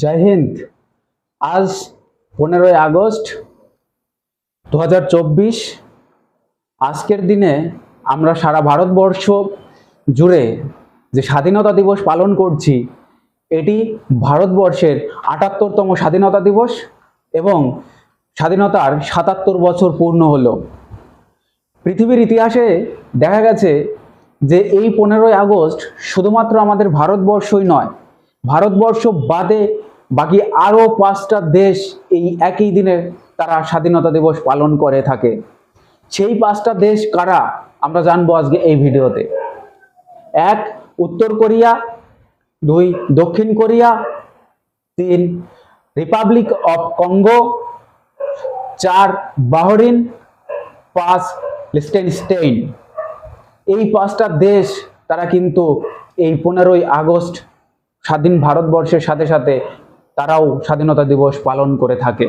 জয় হিন্দ। আজ পনেরোই আগস্ট দু হাজার চব্বিশ। আজকের দিনে আমরা সারা ভারতবর্ষ জুড়ে যে স্বাধীনতা দিবস পালন করছি, এটি ভারতবর্ষের আটাত্তরতম স্বাধীনতা দিবস এবং স্বাধীনতার সাতাত্তর বছর পূর্ণ হলো। পৃথিবীর ইতিহাসে দেখা গেছে যে এই পনেরোই আগস্ট শুধুমাত্র আমাদের ভারতবর্ষই নয়, ভারতবর্ষ বাদে বাকি আরও পাঁচটা দেশ এই একই দিনে তারা স্বাধীনতা দিবস পালন করে থাকে। সেই পাঁচটা দেশ কারা? আমরা জানব আজকে এই ভিডিওতে। এক, উত্তর কোরিয়া, দুই, দক্ষিণ কোরিয়া, তিন, রিপাবলিক অফ কঙ্গো, চার, বাহরিন, পাঁচ, লিস্টেনস্টেইন। এই পাঁচটা দেশ তারা কিন্তু এই পনেরোই আগস্ট স্বাধীন ভারতবর্ষের সাথে সাথে তারাও স্বাধীনতা দিবস পালন করে থাকে।